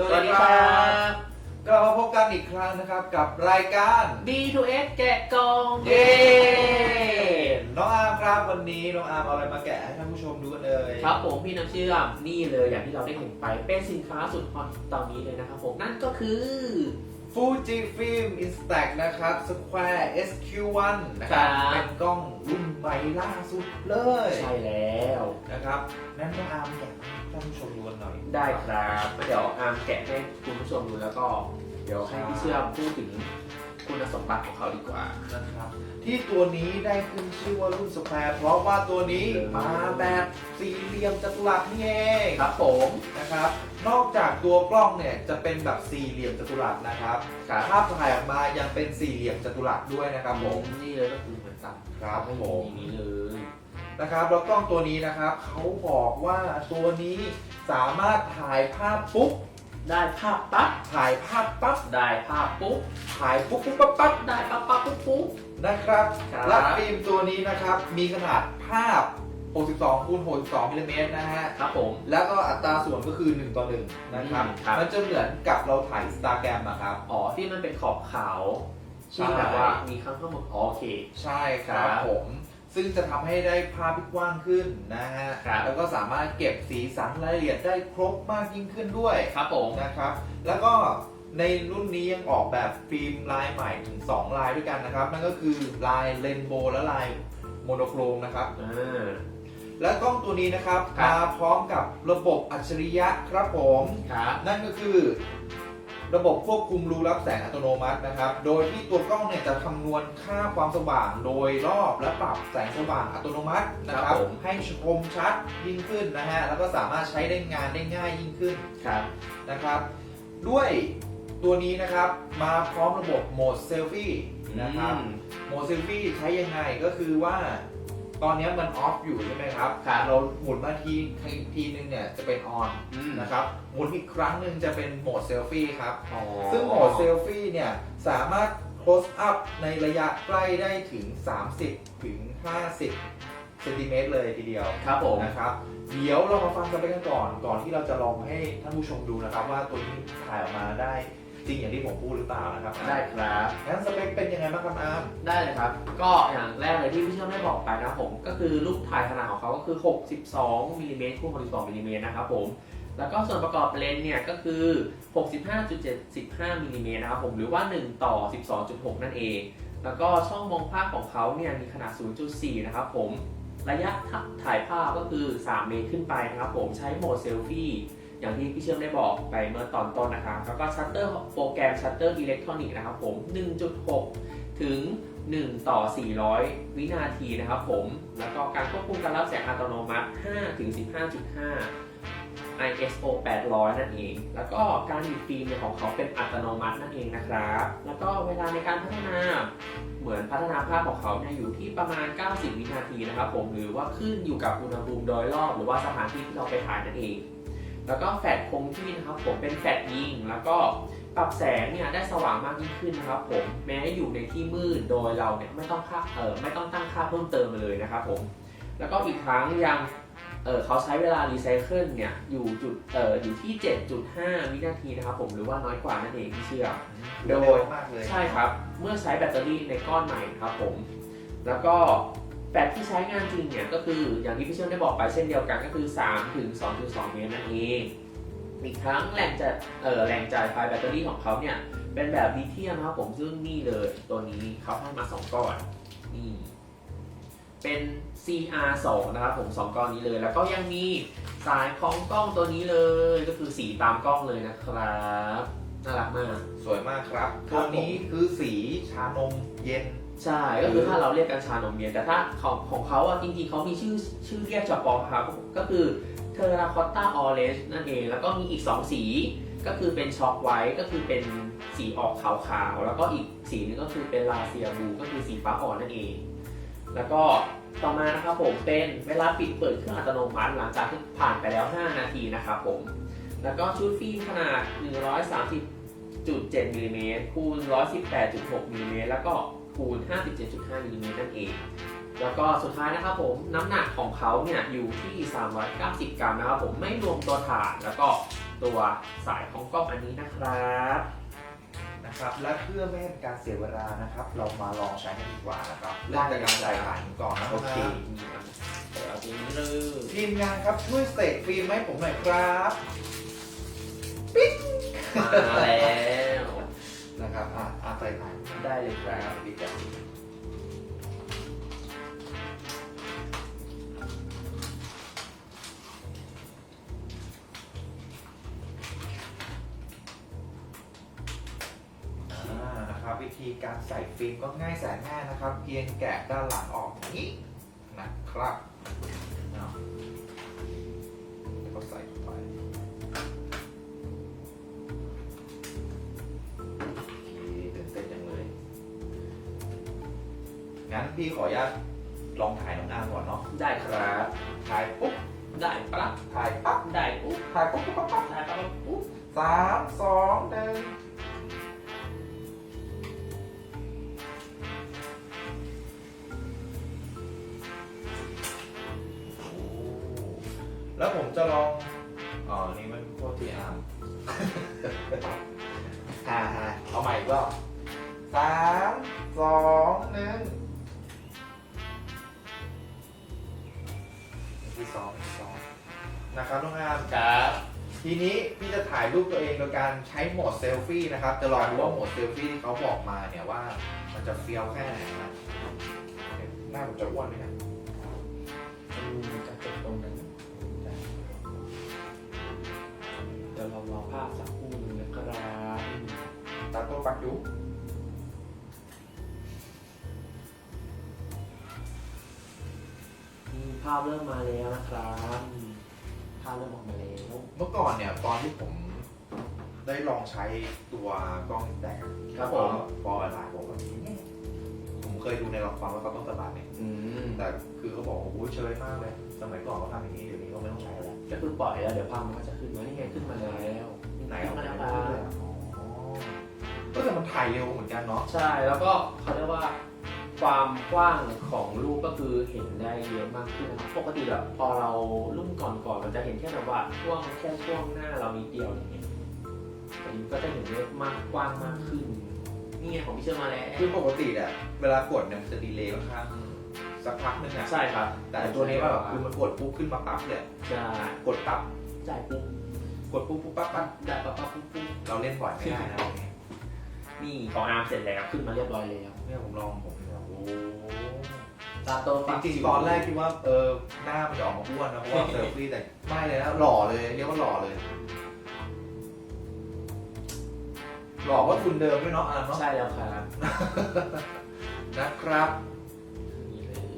สวัสดีครับกลับมาพบกันอีกครั้งนะครับกับรายการ B2S แกะกล่องเย้น้องอาร์มครับวันนี้น้องอาร์มเอาอะไรมาแกะให้ท่านผู้ชมดูกันเลยครับผมพี่น้ำเชื่อมนี่เลยอย่างที่เราได้เห็นไปเป็นสินค้าสุดฮอตตอนนี้เลยนะครับผมนั่นก็คือ ฟูจิฟิล์มอินสแต็กนะครับ Square SQ1 นะครับ ครับ เป็นกล้องรุ่นใหม่ล่าสุดเลยใช่แล้ว นะครับนั้นน้องอาร์มอยากให้ท่านผู้ชมดูกันหน่อย ได้ครับ เดี๋ยวอาร์มแกะให้คุณผู้ชมดูแล้วก็ เดี๋ยวให้พี่เชื่อมพูดถึง คุณสมบัติของเขาดีกว่า นะครับ ที่ตัวนี้ได้ขึ้นชื่อว่ารุ่นสแควร์เพราะว่าตัวนี้เออมาแบบสี่เหลี่ยมจัตุรัสนี่เองครับผมนะครับ นอกจากตัวกล้องเนี่ยจะเป็นแบบสี่เหลี่ยมจัตุรัสนะครับครับ ภาพถ่ายออกมายังเป็นสี่เหลี่ยมจัตุรัสด้วยนะครับผมนี่เลยก็คือเหมือนกันครับให้ผเห็นมอย่างนี้เลยนะครับแล้วกล้องตัวนี้นะครับเขาบอกว่าตัวนี้สามารถถ่ายภาพปุ๊บ ได้ภาพปั๊บถ่ายภาพปั๊บได้ภาพปุ๊บถ่ายปุ๊บปุ๊บปั๊บปั๊บได้ปั๊บปั๊บปุ๊บปุ๊บ นะครับครับ และฟิล์มตัวนี้นะครับ มีขนาดภาพ 62คูณ62มิลลิเมตรนะฮะ ครับผม แล้วก็อัตราส่วนก็คือ 1 ต่อ 1 นะครับ อืมครับ มันจะเหมือนกับเราถ่ายอินสตาแกรมอะครับ อ๋อที่มันเป็นขอบขาวใช่ที่แบบว่ามีข้างข้างบนอ๋อโอเค ใช่ครับครับ ผม ซึ่งจะทำให้ได้ภาพที่กว้างขึ้นนะฮะ ครับ แล้วก็สามารถเก็บสีสันรายละเอียดได้ครบมากยิ่งขึ้นด้วย ครับผม นะครับ แล้วก็ในรุ่นนี้ยังออกแบบฟิล์มลายใหม่ถึง 2 ลายด้วยกันนะครับ นั่นก็คือลายเรนโบว์และลายโมโนโครมนะครับ อ่า และกล้องตัวนี้นะครับครับ มาพร้อมกับระบบอัจฉริยะครับผม ครับ นั่นก็คือ ระบบควบคุมรูรับแสงอัตโนมัตินะครับ โดยที่ตัวกล้องเนี่ยจะคำนวณค่าความสว่างโดยรอบและปรับแสงสว่างอัตโนมัตินะคครัรับบผมให้ชมชัดยิ่งขึ้นนะฮะแล้วก็สามารถใช้ได้งานได้ง่ายยิ่งขึ้นครับนะครับ ด้วยตัวนี้นะครับมาพร้อมระบบโหมดเซลฟี่นะครับอืม โหมดเซลฟี่ใช้ยังไงก็คือว่า ตอนนี้มันออฟอยู่ใช่ไหมครับครับเราหมุนมาทีทีนึงเนี่ยจะเป็นออนอืมนะครับ หมุนอีกครั้งหนึ่งจะเป็นโหมดเซลฟี่ครับอ๋อซึ่งโหมดเซลฟี่เนี่ยสามารถ close up ในระยะใกล้ได้ถึง 30 ถึง 50เซนติเมตรเลยทีเดียวครับผมนะครับ เดี๋ยวเรามาฟังกันไปกันก่อน ก่อนที่เราจะลองให้ท่านผู้ชมดูนะครับ ว่าตัวนี้ถ่ายออกมาได้ จริงอย่างที่ผมพูดหรือเปล่านะครับได้ครับงั้นสเปคเป็นยังไงบ้างครับอาร์มได้เลยครับ ก็อย่างแรกเลยที่พี่เชื่อมได้บอกไปนะครับผม ก็คือลูกถ่ายขนาดของเขาก็คือ 62มิลลิเมตรคูณ62มิลลิเมตรนะครับผม แล้วก็ส่วนประกอบเลนส์เนี่ยก็คือ 65.75มิลลิเมตรนะครับผม หรือว่า 1 ต่อ 12.6 นั่นเอง แล้วก็ช่องมองภาพของเขาเนี่ยมีขนาด 0.4 นะครับผม ระยะถ่ายภาพก็คือ 3 เมตรขึ้นไปนะครับผม ใช้โหมดเซลฟี่ อย่างที่พี่เชื่อมได้บอกไปเมื่อตอนต้นนะครับ แล้วก็ชัตเตอร์โปรแกรมชัตเตอร์อิเล็กทรอนิกส์นะครับผม 1.6 ถึง 1 ต่อ 400 วินาทีนะครับผม แล้วก็การควบคุมการรับแสงอัตโนมัติ 5 ถึง 15.5 ISO 800 นั่นเอง แล้วก็การหยุดฟิล์มของเขาเป็นอัตโนมัตินั่นเองนะครับ แล้วก็เวลาในการพัฒนาเหมือนพัฒนาภาพของเขาเนี่ยอยู่ที่ประมาณ 90 วินาทีนะครับผม หรือว่าขึ้นอยู่กับอุณหภูมิโดยรอบ หรือว่าสถานที่ที่เราไปถ่ายนั่นเอง แล้วก็แฟลชคงที่นะครับผมเป็นแฟลชยิง แล้วก็ปรับแสงเนี่ยได้สว่างมากยิ่งขึ้นนะครับผมแม้อยู่ในที่มืดโดยเราเนี่ยไม่ต้องค่าเออไม่ต้องตั้งค่าเพิ่มเติมมาเลยนะครับผมแล้วก็อีกครั้งยังเออเขาใช้เวลารีไซเคิลเนี่ยอยู่จุดเอออยู่ที่ 7.5 วินาทีนะครับผมหรือว่าน้อยกว่านั่นเองที่เชื่อโดยเร็วมากเลยใช่ครับเมื่อใช้แบตเตอรี่ในก้อนใหม่ครับผม แล้วก็ แบตที่ใช้งานจริงเนี่ยก็คืออย่างที่พี่เชื่อมได้บอกไปเช่นเดียวกันก็คือ 3 ถึง 2.2 เมตรนั่นเองอีกครั้งแหล่งจะเออแหล่งจ่ายไฟแบตเตอรี่ของเขาเนี่ยเป็นแบบลิเธียมนะครับผมซึ่งนี่เลย ตัวนี้เขาให้มา 2 ก้อนนี่เป็น CR2 นะครับผม 2 ก้อนนี้เลย แล้วก็ยังมีสายของกล้องตัวนี้เลยก็คือสีตามกล้องเลยนะครับน่ารักมาก สวยมากครับครัตัวบผมนี้คือสีชานมเย็น ใช่ ก็คือถ้าเราเรียกกันชานมเย็นแต่ถ้าของของเขาอะจริงๆเขามีชื่อชื่อเรียกเฉพาะครับก็คือเทอราคอตตาออเรนจ์นั่นเอง แล้วก็มีอีก 2 สีก็คือเป็นช็อกไวท์ก็คือเป็นสีออกขาวๆ แล้วก็อีกสีนึงก็คือเป็นลาเซียบูก็คือสีฟ้าอ่อนนั่นเอง แล้วก็ต่อมานะครับผมเป็นเวลาปิดเปิดเครื่องอัตโนมัติหลังจากที่ผ่านไปแล้ว 5 นาทีนะครับผม แล้วก็ชุดฟิล์มขนาด 130.7มิลลิเมตรคูณ118.6มิลลิเมตรแล้วก็ คูณ 57.5มิลลิเมตรนั่นเอง แล้วก็สุดท้ายนะครับผมน้ำหนักของเขาเนี่ยอยู่ที่ 390 กรัมนะครับผมไม่รวมตัวถ่านแล้วก็ตัวสายของกล้องอันนี้นะครับนะครับและเพื่อไม่ให้เป็นการเสียเวลานะครับ เรามาลองใช้กันดีกว่านะครับเริ่มจากการใส่ถ่านก่อนนะโอเครับมีอันเดี๋ยวเอาตรงนี้เลยทีมงานครับช่วยเสกฟิล์มให้ผมหน่อยครับมาแล้ว นะครับ อะอะใส่ถ่านได้เลยคได้รัครับพี่แจ๊คนะครับวิธีการใส่ฟิล์มก็ง่ายแสนง่ายนะครับ เพียงแกะด้านหลังออกอย่างนี้นะครับ งั้นพี่ขออนุญาตลองถ่ายน้องอามก่อนเนาะได้ครับถ่ายปุ๊บได้ปั๊บถ่ายปั๊บได้ปุ๊บถ่ายปุ๊บปุ๊บปั๊บปั๊บได้ปั๊บปุ๊บสามสองหนึ่งโอ้แล้วผมจะลองอ๋อนี่มันโคตรที่อาร์มอ่าอ่าเอาใหม่อีก็สามสองหนึ่ง ที่สองที่สองนะครับน้องอาร์มครับทีนี้พี่จะถ่ายรูปตัวเองโดยการใช้โหมดเซลฟี่นะครับจะลองดูว่าโหมดเซลฟี่ที่เขาบอกมาเนี่ยว่ามันจะเฟี้ยวแค่ไหนนะหน้าผมจะอ้วนไหมครับอืมจะจบตรงนั้นเดี๋ยวเรารอภาพสักครู่หนึงนะครับตาโต้ปักยุ อืมภาพเริ่มมาแล้วนะครับอืมภาพเริ่มออกมาแล้วเมื่อก่อนเนี่ยตอนที่ผมได้ลองใช้ตัวกล้องแดกครับผมพอหลายผมแบบผมเคยดูในละครว่าเขาต้องสะบัดเนี่ยอืมแต่คือเขาบอกว่าโอ้ยเชยมากเลย สมัยก่อนเขาทำอย่างนี้เดี๋ยวนี้เขาไม่ต้องใช้แล้วก็คือปล่อยแล้วเดี๋ยวภาพมันก็จะขึ้นมานี่ไงขึ้นมาแล้วไหนขึ้เอานมามาแล้แล้ววเลครับยอ๋อก็แต่มันถ่ายเร็วเหมือนกันเนาะใช่แล้วก็เขาเรียกว่า ความกว้างของรูปก็คือเห็นได้เยอะมากขึ้นนะครับปกติแบบพอเรารุ่นก่อนๆมันจะเห็นแค่แบบว่าช่วงแค่ช่วงหน้าเรามีเดียวอย่างเงี้ยแต่นี้ก็จะเห็นได้มากกว้างมากขึ้นนี่ไงของพี่เชื่อมาแล้วคือปกติอะเวลากดเนี่ยมันจะดีเลย์ค่อนข้างสักพักนึงอะใช่ครับ แต่ตัวนี้ว่าแบบคือมันกดปุ๊บขึ้นมาปั๊บเลยใช่กดปั๊บจ่ายปุ๊บกดปุ๊บปุ๊บปั๊บปั๊บได้ปั๊บปั๊บปุ๊บปุ๊บเราเล่นบ่อยไม่ได้นะตรงนี้นี่ของอาร์มเสร็จแล้วขึ้นมาเรียบร้อยแล้วเนี่ยผมลองผม เนี่ยโอ้ตาโตจริงๆตอนแรกคิดว่าเออหน้ามันจะออกมาอ้วนนะเพราะว่าเซลฟี่แต่ไม่เลยนะหล่อเลยเรียกว่าหล่อเลย หล่อว่าทุนเดิมด้วยเนาะอาร์มเนาะใช่แล้วครับนะครับ นี่เลย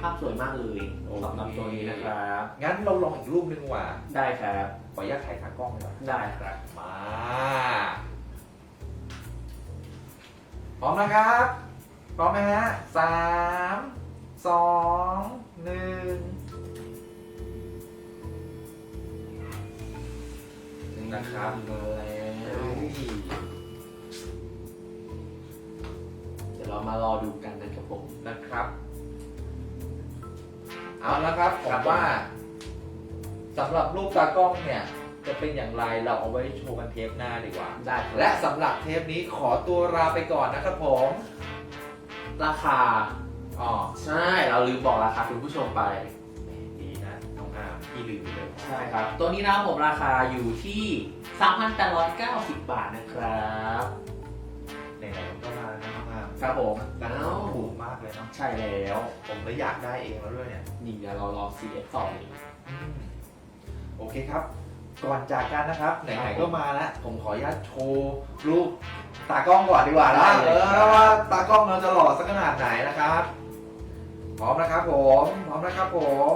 ภาพสวยมากเลยโอเค สำหรับตัวนี้นะครับ งั้นเราลองอีกรูปหนึงดีกว่าได้ครับ ขออนุญาตถ่ายขากล้องเลยได้ครับ มาพ ร้อมนะครับ พร้อมไหมฮะสามสองหนึ่งนะครับมาแล้วเดี๋ยวเรามารอดูกันนะครับผมนะครับ เอาละครับผครัมบว่าสำหรับรูปตากล้องเนี่ย จะเป็นอย่างไรเราเอาไว้โชว์กันเทปหน้าดีกว่า ได้ครับและสำหรับเทปนี้ขอตัวลาไปก่อนนะครับผมราคาอ๋อใช่เราลืมบอกราคาคุณผู้ชมไป ดีนะน้องอามพี่ลืมไปเลยใช่ครับ ตัวนี้นะครับผมราคาอยู่ที่ 3,890 บาทนะครับ ไหนๆก็มาแล้วนะน้องอามครับผมราคาเอ้าถูกมากเลยเนาะใช่แล้วผมเลยอยากได้เองแล้วด้วยเนี่ย นี่เดี๋ยวเรารอ CF ต่อเลยอืมโอเคครับ ก่อนจากกันนะครับ ไหครันบๆก็มาแล้ว ผมขออนุญาตโชว์รูปตากล้องก่อนดีกว่านะได้เอเลยอครับว่าตากล้องเราจะหล่อสักขนาดไหนนะครับ พร้อมนะครับผม พร้อมนะครับผม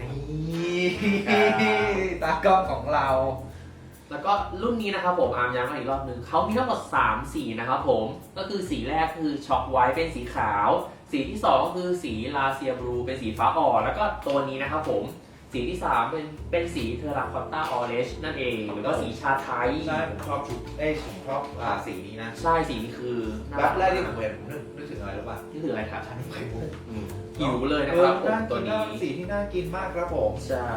นี่ตากล้องของเรา แล้วก็รุ่นนี้นะครับผมอาร์มย้ำมาอีกรอบหนึ่งเขามีทั้งหมด3สีนะครับผมก็คือสีแรกคือช็อกไวท์เป็นสีขาว สีที่ 2 ก็คือสีลาเซียบลูเป็นสีฟ้าอ่อน แล้วก็ตัวนี้นะครับผม สีที่ 3 เป็นเป็นสีเทอราคอตตาออเรนจ์นั่นเองหรือว่าสีชาไทย ใช่ผมชอบชุดเอ้ยผมชอบอ่าสีนี้นะใช่สีนี้คือน่าแบรับแรกที่ผมเห็นผมนึกนึกถึงอะไรหรือเปล่านี่คืออะไรครับชานมไข่มุกอืมหิวเลยนะครับผมน่าตักิวนนี้ น่าสีที่น่ากินมากครับผม ใช่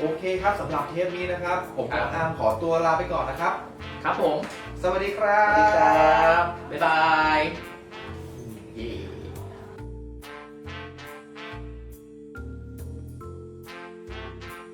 โอเคครับสำหรับเทปนี้นะครับ ผมครักับบอาร์มขอตัวลาไปก่อนนะครับ ครับผม สวัสดีครัสวัสดีครับ บ บ๊ายบาย